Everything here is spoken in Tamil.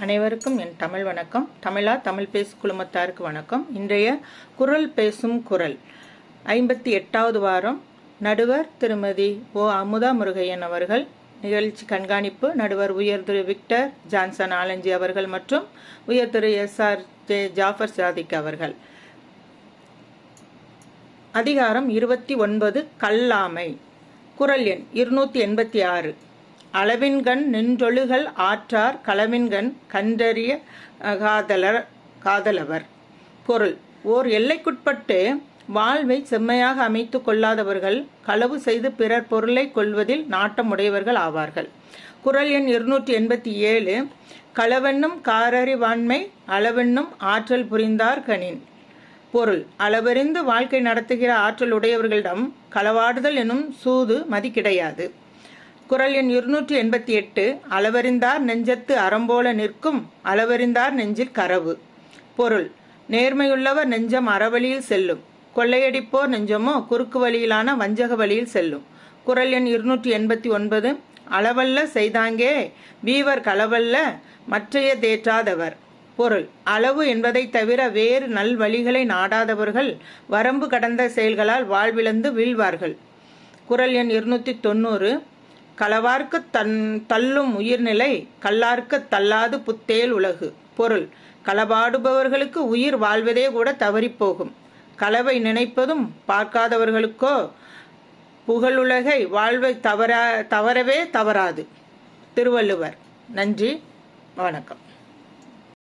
அனைவருக்கும் என் தமிழ் வணக்கம். தமிழா தமிழ் பேசு குழுமத்தாருக்கு வணக்கம். இன்றைய குரல் பேசும் குரல். ஐம்பத்தி எட்டாவது வாரம். நடுவர் திருமதி ஓ. அமுதா முருகையன் அவர்கள். நிகழ்ச்சி கண்காணிப்பு. நடுவர் உயர் திரு விக்டர் ஜான்சன் ஆலஞ்சி அவர்கள் மற்றும் உயர் திரு S. R. J. Jafar Sadiq அவர்கள். அதிகாரம் இருபத்தி ஒன்பது. கல்லாமை. குரல் எண் இருநூத்தி எண்பத்தி ஆறு. அளவின்கண் நின்றொழுகல் ஆற்றார் களவின்கண் கண்டறிய காதலர் காதலவர். பொருள். ஓர் எல்லைக்குட்பட்டு வாழ்வை செம்மையாக அமைத்து கொள்ளாதவர்கள் களவு செய்து பிறர் பொருளை கொள்வதில் நாட்டமுடையவர்கள் ஆவார்கள். குரல் எண் இருநூற்றி எண்பத்தி ஏழு. களவென்னும் காரறிவாண்மை அளவென்னும் ஆற்றல் புரிந்தார் கனின். பொருள். அளவறிந்து வாழ்க்கை நடத்துகிற ஆற்றல் உடையவர்களிடம் களவாடுதல் எனும் சூது மதி கிடையாது குரல் எண் இருநூற்றி எண்பத்தி எட்டு அளவறிந்தார் நெஞ்சத்து அறம்போல நிற்கும் அளவறிந்தார் நெஞ்சில் கரவு பொருள் நேர்மையுள்ளவர் நெஞ்சம் அறவழியில் செல்லும். கொள்ளையடிப்போர் நெஞ்சமோ குறுக்கு வழியிலான வஞ்சக வழியில் செல்லும். குரல் எண் இருநூற்றி எண்பத்தி ஒன்பது அளவல்ல செய்தாங்கே வீவர் களவல்ல மற்றைய தேற்றாதவர் பொருள் அளவு என்பதை தவிர வேறு நல் வழிகளை நாடாதவர்கள் வரம்பு கடந்த செயல்களால் வாழ்விழந்து வீழ்வார்கள் குரல் எண் இருநூற்றி தொண்ணூறு களவார்க்கு தன் தள்ளும் உயிர்நிலை கல்லார்க்கு தள்ளாது புத்தேல் உலகு. பொருள் களபாடுபவர்களுக்கு உயிர் வாழ்வதே கூட தவறிப்போகும் களவை நினைப்பதும் பார்க்காதவர்களுக்கோ புகழுலகை வாழ்வை தவற தவறவே தவறாது. திருவள்ளுவர். நன்றி வணக்கம்.